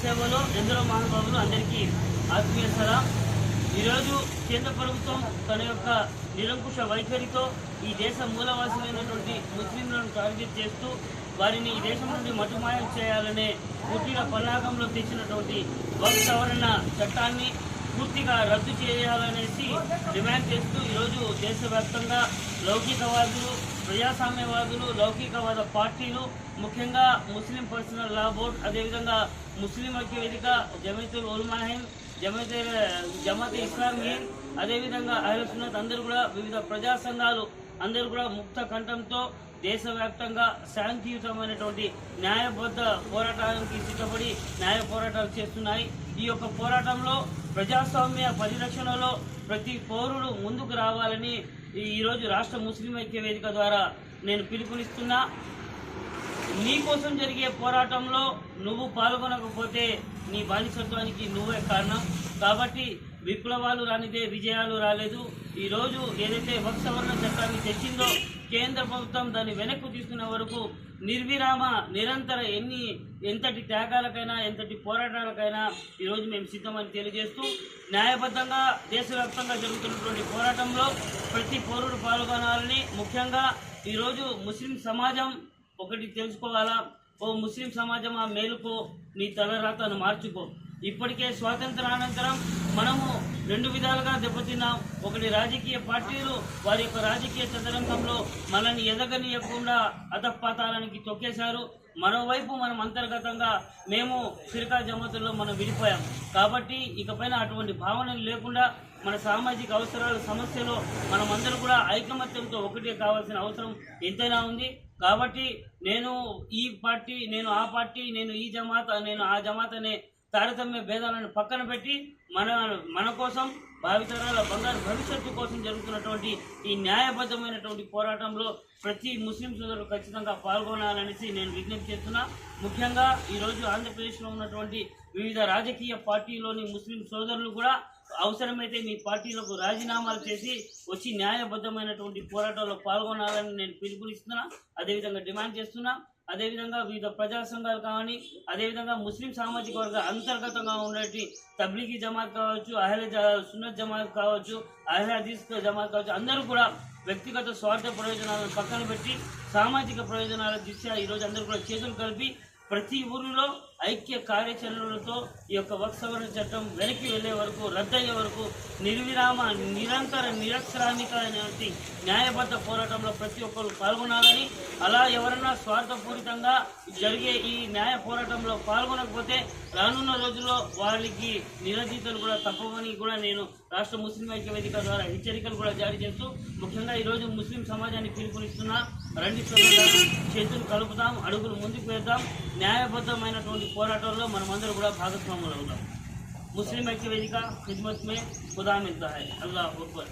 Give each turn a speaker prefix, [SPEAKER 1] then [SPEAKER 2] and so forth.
[SPEAKER 1] సేవలో ఎందరో మహానుభావులు అందరికీ ఆత్మీయ సలాం. ఈరోజు కేంద్ర ప్రభుత్వం తన యొక్క నిరంకుశ వైఖరితో ఈ దేశ మూలవాసులైనటువంటి ముస్లింలను టార్గెట్ చేస్తూ వారిని ఈ దేశం నుండి మటుమాయం చేయాలనే పూర్తిగా పన్నాగంలో తెచ్చినటువంటి వక్ సవరణ చట్టాన్ని పూర్తిగా రద్దు చేయాలనేసి డిమాండ్ చేస్తూ ఈరోజు దేశవ్యాప్తంగా లౌకికవాదులు ప్రజాస్వామ్యవాదులు లౌకికవాద పార్టీలు ముఖ్యంగా ముస్లిం పర్సనల్ లా బోర్డ్ అదేవిధంగా ముస్లిం ఐక్య వేదిక జమైతుల్ ఉల్మాహిన్ జమైతే జమాతే ఇస్లామీ అదేవిధంగా అహ్ల అందరూ కూడా వివిధ ప్రజా సంఘాలు అందరూ కూడా ముక్త కంఠంతో దేశవ్యాప్తంగా శాంతియుతమైనటువంటి న్యాయబద్ధ పోరాటానికి సిద్ధపడి న్యాయ పోరాటాలు చేస్తున్నాయి. ఈ యొక్క పోరాటంలో ప్రజాస్వామ్య పరిరక్షణలో ప్రతి పౌరుడు ముందుకు రావాలని ఈరోజు రాష్ట్ర ముస్లిం ఐక్య వేదిక ద్వారా నేను పిలుపునిస్తున్నా. నీకోసం జరిగే పోరాటంలో నువ్వు పాల్గొనకపోతే నీ బానిసత్వానికి నువ్వే కారణం. కాబట్టి విప్లవాలు రానిదే విజయాలు రాలేదు. ఈరోజు ఏదైతే వక్ చట్టాన్ని తెచ్చిందో కేంద్ర ప్రభుత్వం దాన్ని వెనక్కు తీసుకునే వరకు నిర్విరామ నిరంతర ఎన్ని ఎంతటి త్యాగాలకైనా ఎంతటి పోరాటాలకైనా ఈరోజు మేము సిద్ధమని తెలియజేస్తూ న్యాయబద్ధంగా దేశవ్యాప్తంగా జరుగుతున్నటువంటి పోరాటంలో ప్రతి పౌరుడు పాల్గొనాలని ముఖ్యంగా ఈరోజు ముస్లిం సమాజం ఒకటి తెలుసుకోవాలా? ఓ ముస్లిం సమాజం ఆ మేలుకో నీ తలరాతను మార్చుకో. ఇప్పటికే స్వాతంత్రానంతరం మనము రెండు విధాలుగా దెబ్బతిన్నాం. ఒకటి రాజకీయ పార్టీలు వారి యొక్క రాజకీయ చదరంగంలో మనల్ని ఎదగనియకుండా అధపాతాలనికి తొక్కేశారు. మరోవైపు మనం అంతర్గతంగా మేము ఫిర్కా జమతుల్లో మనం విడిపోయాం. కాబట్టి ఇకపైన అటువంటి భావనలు లేకుండా మన సామాజిక అవసరాల సమస్యలో మనమందరూ కూడా ఐకమత్యంతో ఒకటే కావాల్సిన అవసరం ఎంతైనా ఉంది. కాబట్టి నేను ఈ పార్టీ నేను ఆ పార్టీ నేను ఈ జమాత నేను ఆ జమాతనే అనే తారతమ్య భేదాలను పక్కన పెట్టి మన మన కోసం భావితరాల బంగారు భవిష్యత్తు కోసం జరుగుతున్నటువంటి ఈ న్యాయబద్ధమైనటువంటి పోరాటంలో ప్రతి ముస్లిం సోదరులు ఖచ్చితంగా పాల్గొనాలనేసి నేను విజ్ఞప్తి చేస్తున్నా. ముఖ్యంగా ఈరోజు ఆంధ్రప్రదేశ్లో ఉన్నటువంటి వివిధ రాజకీయ పార్టీలోని ముస్లిం సోదరులు కూడా అవసరమైతే మీ పార్టీలకు రాజీనామాలు చేసి వచ్చి న్యాయబద్ధమైనటువంటి పోరాటంలో పాల్గొనాలని నేను పిలుపునిస్తున్నా. అదేవిధంగా డిమాండ్ చేస్తున్నా. అదేవిధంగా వివిధ ప్రజా సంఘాలు కానీ అదేవిధంగా ముస్లిం సామాజిక వర్గ అంతర్గతంగా ఉండేటి తబ్లీగీ జమాత్ కావచ్చు అహ్ల సున్నత్ జమాత్ కావచ్చు అహ్ల హదీస్ జమాత్ కావచ్చు అందరూ కూడా వ్యక్తిగత స్వార్థ ప్రయోజనాలను పక్కన పెట్టి సామాజిక ప్రయోజనాల దిశ ఈరోజు అందరూ కూడా చేతులు కలిపి ప్రతి ఊరిలో ఐక్య కార్యాచరణలతో ఈ యొక్క వక్ సవరణ చట్టం వెనక్కి వెళ్ళే వరకు రద్దయ్యే వరకు నిర్విరామ నిరంతర నిరక్షరామిక అనేటువంటి న్యాయబద్ధ పోరాటంలో ప్రతి ఒక్కరు పాల్గొనాలని అలా ఎవరన్నా స్వార్థపూరితంగా జరిగే ఈ న్యాయ పోరాటంలో పాల్గొనకపోతే రానున్న రోజుల్లో వాళ్ళకి నిరదీతలు కూడా తప్పవని కూడా నేను రాష్ట్ర ముస్లిం ఐక్య వేదిక ద్వారా హెచ్చరికలు కూడా జారీ చేస్తూ ముఖ్యంగా ఈరోజు ముస్లిం సమాజాన్ని పిలుపునిస్తున్నా. రండి సోదరులారా, చేతులు కలుపుదాం అడుగులు ముందుకు వేద్దాం. న్యాయబద్ధమైనటువంటి పోరాటంలో మనమందరం కూడా భాగస్వాములు అవుదాం. ముస్లిం ఐక్య వేదిక ఖిద్మత్ మే ఖుదా మిల్తా హై అల్లాహ్ అక్బర్.